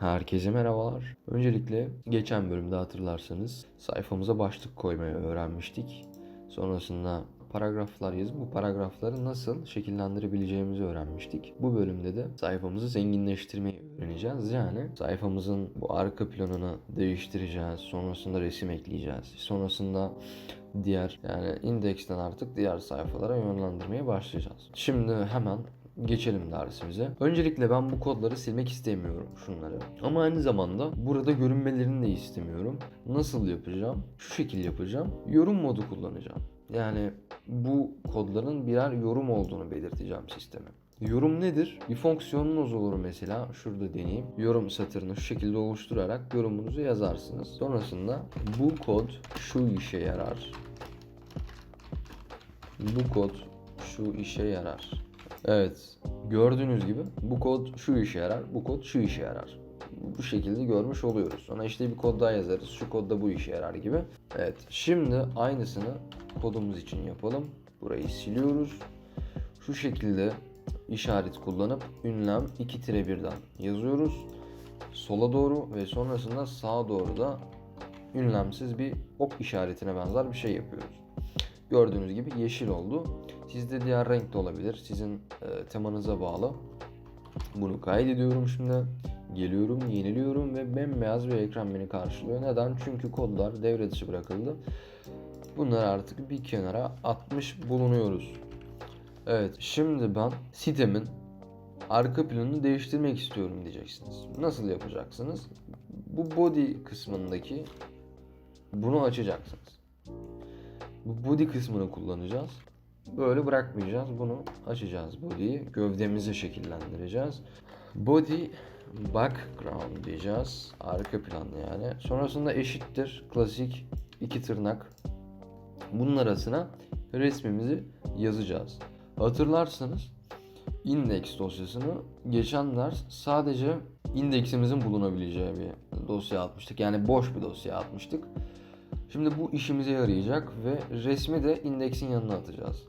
Herkese merhabalar. Öncelikle geçen bölümde hatırlarsanız sayfamıza başlık koymayı öğrenmiştik. Sonrasında paragraflar yazıp bu paragrafları nasıl şekillendirebileceğimizi öğrenmiştik. Bu bölümde de sayfamızı zenginleştirmeyi öğreneceğiz. Yani sayfamızın bu arka planını değiştireceğiz. Sonrasında resim ekleyeceğiz. Sonrasında diğer yani indeksten artık diğer sayfalara yönlendirmeye başlayacağız. Şimdi hemen geçelim dersimize. Öncelikle ben bu kodları silmek istemiyorum şunları. Ama aynı zamanda burada görünmelerini de istemiyorum. Nasıl yapacağım? Şu şekil yapacağım. Yorum modu kullanacağım. Yani bu kodların birer yorum olduğunu belirteceğim sisteme. Yorum nedir? Bir fonksiyonunuz olur mesela. Şurada deneyeyim. Yorum satırını şu şekilde oluşturarak yorumunuzu yazarsınız. Sonrasında bu kod şu işe yarar. Bu kod şu işe yarar. Evet. Gördüğünüz gibi bu kod şu işe yarar, bu kod şu işe yarar. Bu şekilde görmüş oluyoruz. Sonra işte bir kod daha yazarız. Şu kodda bu işe yarar gibi. Evet. Şimdi aynısını kodumuz için yapalım. Burayı siliyoruz. Şu şekilde işaret kullanıp ünlem 2-1'den yazıyoruz. Sola doğru ve sonrasında sağa doğru da ünlemsiz bir ok işaretine benzer bir şey yapıyoruz. Gördüğünüz gibi yeşil oldu. Sizde diğer renk de olabilir. Sizin e, temanıza bağlı. Bunu kaydediyorum şimdi. Geliyorum, yeniliyorum ve bembeyaz bir ekran beni karşılıyor. Neden? Çünkü kodlar devre dışı bırakıldı. Bunları artık bir kenara atmış bulunuyoruz. Evet, şimdi ben sitemin arka planını değiştirmek istiyorum diyeceksiniz. Nasıl yapacaksınız? Bu body kısmındaki bunu açacaksınız. Bu body kısmını kullanacağız. Böyle bırakmayacağız. Bunu açacağız body'yi. Gövdemizi şekillendireceğiz. Body background diyeceğiz. Arka plan yani. Sonrasında eşittir. Klasik iki tırnak. Bunun arasına resmimizi yazacağız. Hatırlarsanız index dosyasını geçen ders sadece indeksimizin bulunabileceği bir dosya atmıştık. Yani boş bir dosya atmıştık. Şimdi bu işimize yarayacak ve resmi de indeksin yanına atacağız.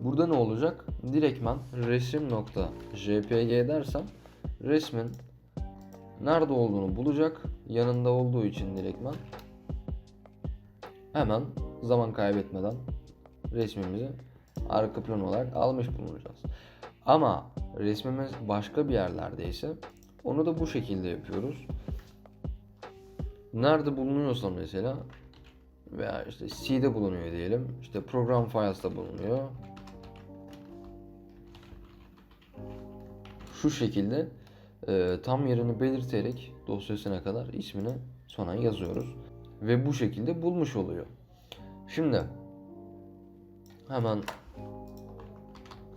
Burada ne olacak? Direktman resim.jpg dersem resmin nerede olduğunu bulacak. Yanında olduğu için direktman hemen zaman kaybetmeden resmimizi arka plan olarak almış bulunacağız. Ama resmimiz başka bir yerlerdeyse onu da bu şekilde yapıyoruz. Nerede bulunuyorsa mesela veya işte C'de bulunuyor diyelim. İşte program files'ta bulunuyor. Şu şekilde e, tam yerini belirterek dosyasına kadar ismini sona yazıyoruz. Ve bu şekilde bulmuş oluyor. Şimdi hemen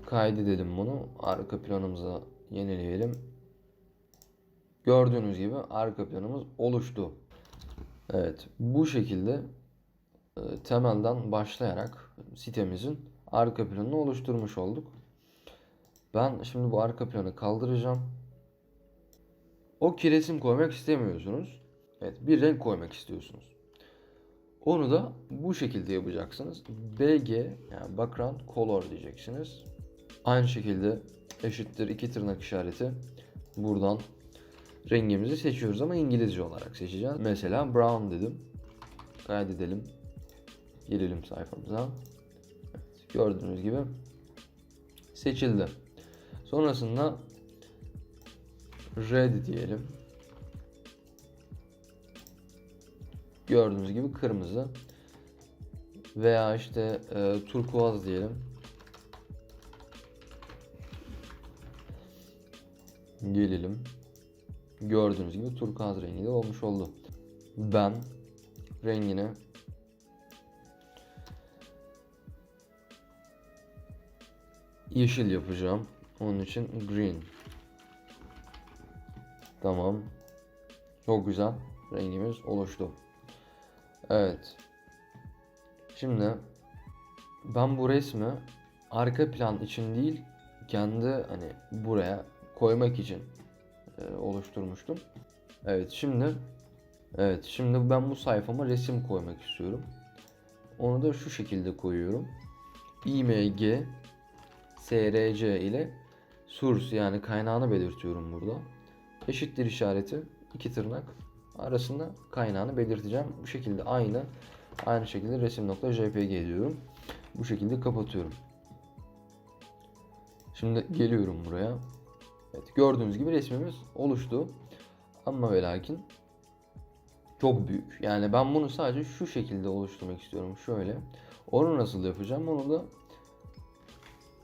kaydedelim bunu. Arka planımıza yenileyelim. Gördüğünüz gibi arka planımız oluştu. Evet bu şekilde e, temelden başlayarak sitemizin arka planını oluşturmuş olduk. Ben şimdi bu arka planı kaldıracağım. O ki resim koymak istemiyorsunuz. Evet bir renk koymak istiyorsunuz. Onu da bu şekilde yapacaksınız. BG yani background color diyeceksiniz. Aynı şekilde eşittir iki tırnak işareti. Buradan rengimizi seçiyoruz ama İngilizce olarak seçeceğiz. Mesela brown dedim. Kaydedelim. Gelelim sayfamıza. Evet, gördüğünüz gibi seçildi. Sonrasında red diyelim. Gördüğünüz gibi kırmızı. Veya işte e, turkuaz diyelim. Gelelim. Gördüğünüz gibi turkuaz rengi de olmuş oldu. Ben rengini yeşil yapacağım. Onun için green. Tamam. Çok güzel. Rengimiz oluştu. Evet. Şimdi ben bu resmi arka plan için değil kendi hani buraya koymak için e, oluşturmuştum. Evet şimdi evet şimdi ben bu sayfama resim koymak istiyorum. Onu da şu şekilde koyuyorum. img src ile source yani kaynağını belirtiyorum burada. Eşittir işareti iki tırnak arasında kaynağını belirteceğim. Bu şekilde aynı aynı şekilde resim.jpg diyorum. Bu şekilde kapatıyorum. Şimdi geliyorum buraya. Evet, gördüğünüz gibi resmimiz oluştu. Ama ve lakin çok büyük. Yani ben bunu sadece şu şekilde oluşturmak istiyorum. Şöyle. Onu nasıl yapacağım? Onu da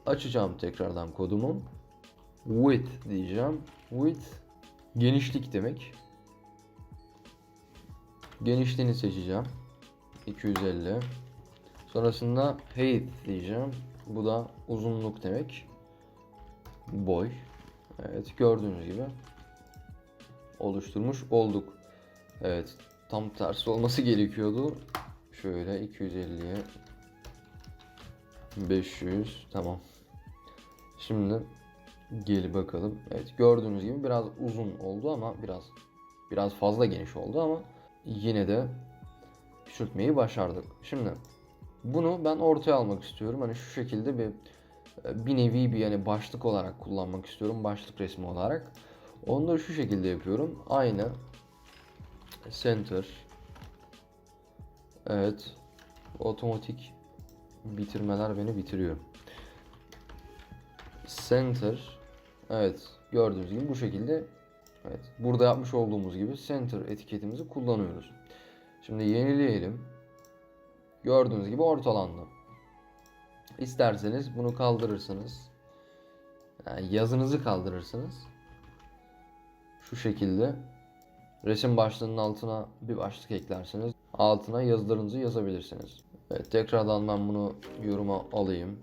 açacağım tekrardan kodumu. Width diyeceğim. Width genişlik demek. Genişliğini seçeceğim. 250. Sonrasında height diyeceğim. Bu da uzunluk demek. Boy. Evet gördüğünüz gibi oluşturmuş olduk. Evet tam tersi olması gerekiyordu. Şöyle 250'ye 500 tamam. Şimdi gel bakalım. Evet gördüğünüz gibi biraz uzun oldu ama biraz biraz fazla geniş oldu ama yine de küçültmeyi başardık. Şimdi bunu ben ortaya almak istiyorum. Hani şu şekilde bir bir nevi bir yani başlık olarak kullanmak istiyorum. Başlık resmi olarak. Onu da şu şekilde yapıyorum. Aynı center Evet. Otomatik bitirmeler beni bitiriyor. Center Evet. Gördüğünüz gibi bu şekilde Evet. Burada yapmış olduğumuz gibi center etiketimizi kullanıyoruz. Şimdi yenileyelim. Gördüğünüz gibi ortalandı. İsterseniz bunu kaldırırsınız. Yani yazınızı kaldırırsınız. Şu şekilde resim başlığının altına bir başlık eklersiniz. Altına yazılarınızı yazabilirsiniz. Evet tekrardan ben bunu yoruma alayım.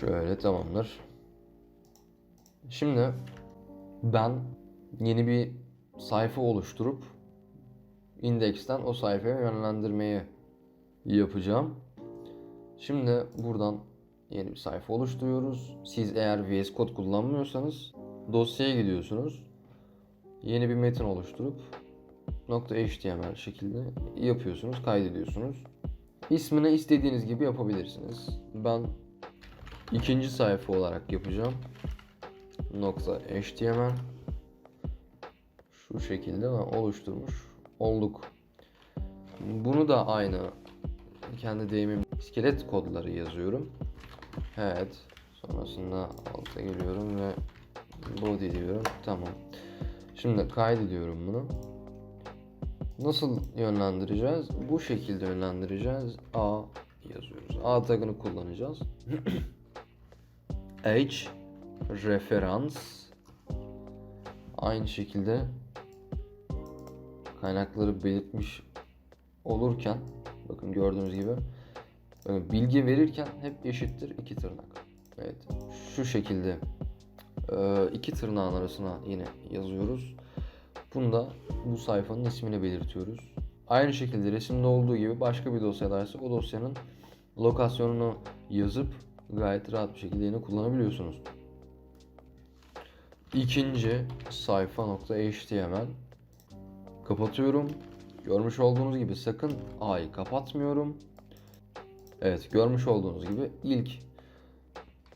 Şöyle tamamdır. Şimdi ben yeni bir sayfa oluşturup indeksten o sayfaya yönlendirmeyi yapacağım. Şimdi buradan yeni bir sayfa oluşturuyoruz. Siz eğer VS Code kullanmıyorsanız dosyaya gidiyorsunuz. Yeni bir metin oluşturup .html şekilde yapıyorsunuz, kaydediyorsunuz. İsmini istediğiniz gibi yapabilirsiniz. Ben ikinci sayfa olarak yapacağım. .html şu şekilde oluşturmuş olduk. Bunu da aynı kendi deyimim iskelet kodları yazıyorum. Evet. Sonrasında alta geliyorum ve body diyorum. Tamam. Şimdi kaydediyorum bunu. Nasıl yönlendireceğiz? Bu şekilde yönlendireceğiz. A yazıyoruz. A tagını kullanacağız. H referans aynı şekilde kaynakları belirtmiş olurken bakın gördüğünüz gibi bilgi verirken hep eşittir iki tırnak. Evet şu şekilde e, iki tırnağın arasına yine yazıyoruz. Bunda bu sayfanın ismini belirtiyoruz. Aynı şekilde resimde olduğu gibi başka bir dosyadaysa o dosyanın lokasyonunu yazıp gayet rahat bir şekilde yine kullanabiliyorsunuz. İkinci sayfa.html kapatıyorum. Görmüş olduğunuz gibi sakın A'yı kapatmıyorum. Evet görmüş olduğunuz gibi ilk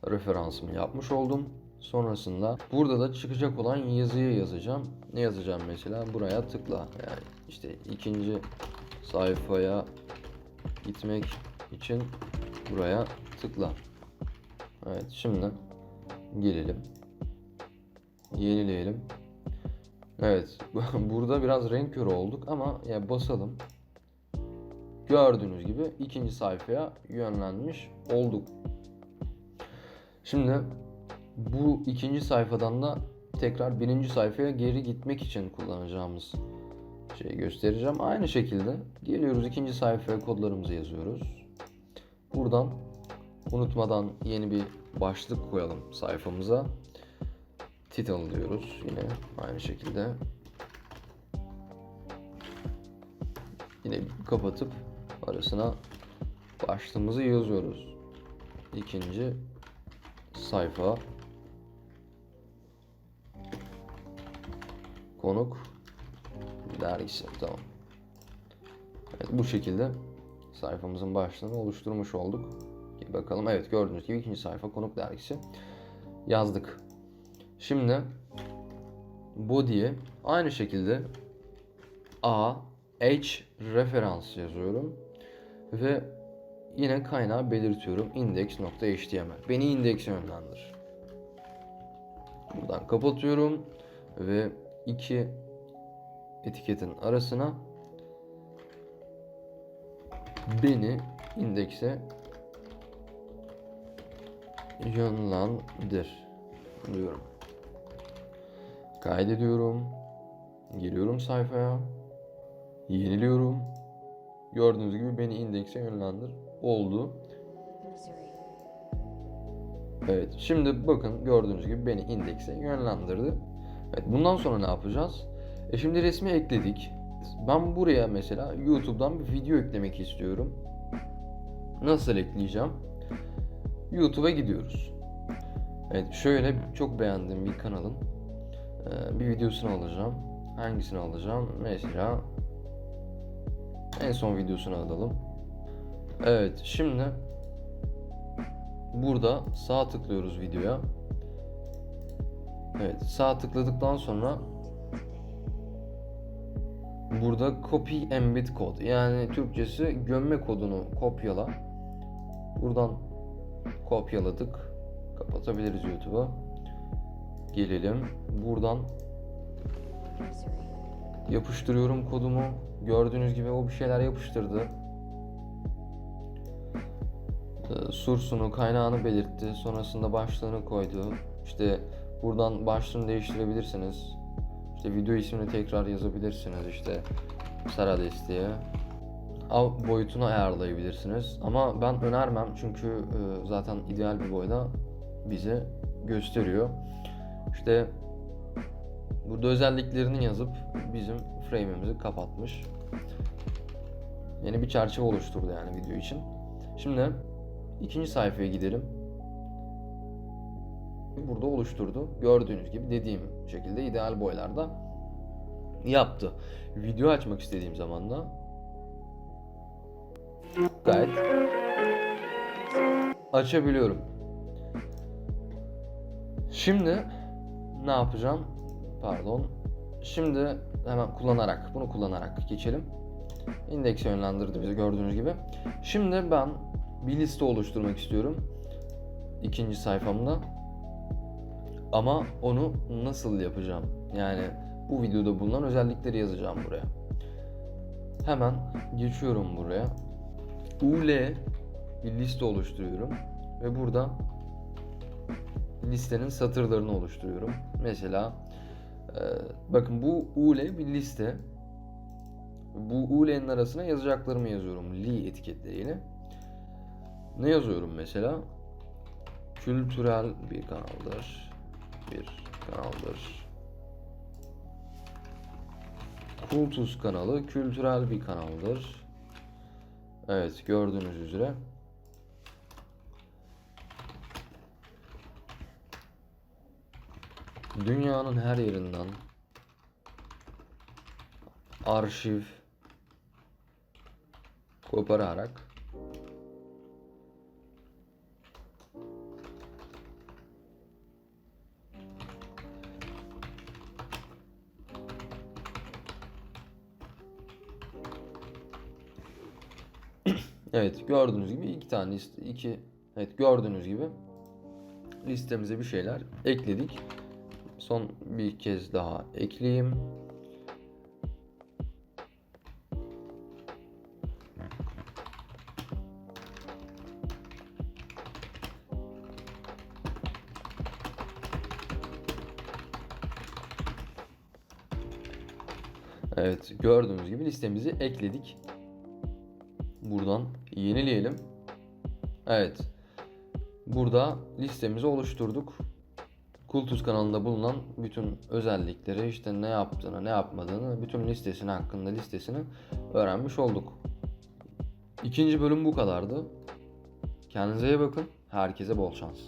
referansımı yapmış oldum. Sonrasında burada da çıkacak olan yazıyı yazacağım. Ne yazacağım mesela? Buraya tıkla. Yani işte ikinci sayfaya gitmek için buraya tıkla. Evet şimdi gelelim. Yenileyelim. Evet burada biraz renk körü olduk ama ya basalım. Gördüğünüz gibi ikinci sayfaya yönlenmiş olduk. Şimdi bu ikinci sayfadan da tekrar birinci sayfaya geri gitmek için kullanacağımız şeyi göstereceğim. Aynı şekilde geliyoruz ikinci sayfaya kodlarımızı yazıyoruz. Buradan unutmadan yeni bir başlık koyalım sayfamıza. Title diyoruz yine aynı şekilde. Yine kapatıp arasına başlığımızı yazıyoruz. İkinci sayfa konuk dergisi tamam. Evet bu şekilde sayfamızın başlığını oluşturmuş olduk. Bakalım evet gördüğünüz gibi ikinci sayfa konuk dergisi yazdık. Şimdi body'ye aynı şekilde A H referans yazıyorum ve yine kaynağı belirtiyorum index.html. Beni indekse yönlendir. Buradan kapatıyorum ve iki etiketin arasına beni indekse yönlendir diyorum. Kaydediyorum. Giriyorum sayfaya. Yeniliyorum. Gördüğünüz gibi beni indekse yönlendir. Oldu. Evet. Şimdi bakın gördüğünüz gibi beni indekse yönlendirdi. Evet. Bundan sonra ne yapacağız? E şimdi resmi ekledik. Ben buraya mesela YouTube'dan bir video eklemek istiyorum. Nasıl ekleyeceğim? YouTube'a gidiyoruz. Evet şöyle çok beğendiğim bir kanalın e, bir videosunu alacağım. Hangisini alacağım? Mesela en son videosunu alalım. Evet şimdi burada sağ tıklıyoruz videoya. Evet sağ tıkladıktan sonra burada copy embed kod yani Türkçesi gömme kodunu kopyala. Buradan kopyaladık. Kapatabiliriz YouTube'u. Gelelim. Buradan yapıştırıyorum kodumu. Gördüğünüz gibi o bir şeyler yapıştırdı. Ee, Source'unu, kaynağını belirtti. Sonrasında başlığını koydu. İşte buradan başlığını değiştirebilirsiniz. İşte video ismini tekrar yazabilirsiniz işte Sarades diye. Av boyutunu ayarlayabilirsiniz. Ama ben önermem çünkü e, zaten ideal bir boyda bize gösteriyor. İşte burada özelliklerini yazıp bizim frame'imizi kapatmış. Yeni bir çerçeve oluşturdu yani video için. Şimdi ikinci sayfaya gidelim. Burada oluşturdu. Gördüğünüz gibi dediğim şekilde ideal boylarda yaptı. Video açmak istediğim zaman da gayet açabiliyorum. Şimdi ne yapacağım? Pardon. Şimdi hemen kullanarak, bunu kullanarak geçelim. İndeks yönlendirdi bizi gördüğünüz gibi. Şimdi ben bir liste oluşturmak istiyorum. ikinci sayfamda. Ama onu nasıl yapacağım? Yani bu videoda bulunan özellikleri yazacağım buraya. Hemen geçiyorum buraya. UL bir liste oluşturuyorum ve burada listenin satırlarını oluşturuyorum. Mesela e, bakın bu UL bir liste. Bu UL'nin arasına yazacaklarımı yazıyorum li etiketleriyle. Ne yazıyorum mesela? Kültürel bir kanaldır. Bir kanaldır. Kultus kanalı kültürel bir kanaldır. Evet gördüğünüz üzere. Dünyanın her yerinden arşiv kopararak Evet gördüğünüz gibi iki tane liste iki evet gördüğünüz gibi listemize bir şeyler ekledik. Son bir kez daha ekleyeyim. Evet gördüğünüz gibi listemizi ekledik. Buradan yenileyelim. Evet. Burada listemizi oluşturduk. Kultus kanalında bulunan bütün özellikleri işte ne yaptığını ne yapmadığını bütün listesini hakkında listesini öğrenmiş olduk. İkinci bölüm bu kadardı. Kendinize iyi bakın. Herkese bol şans.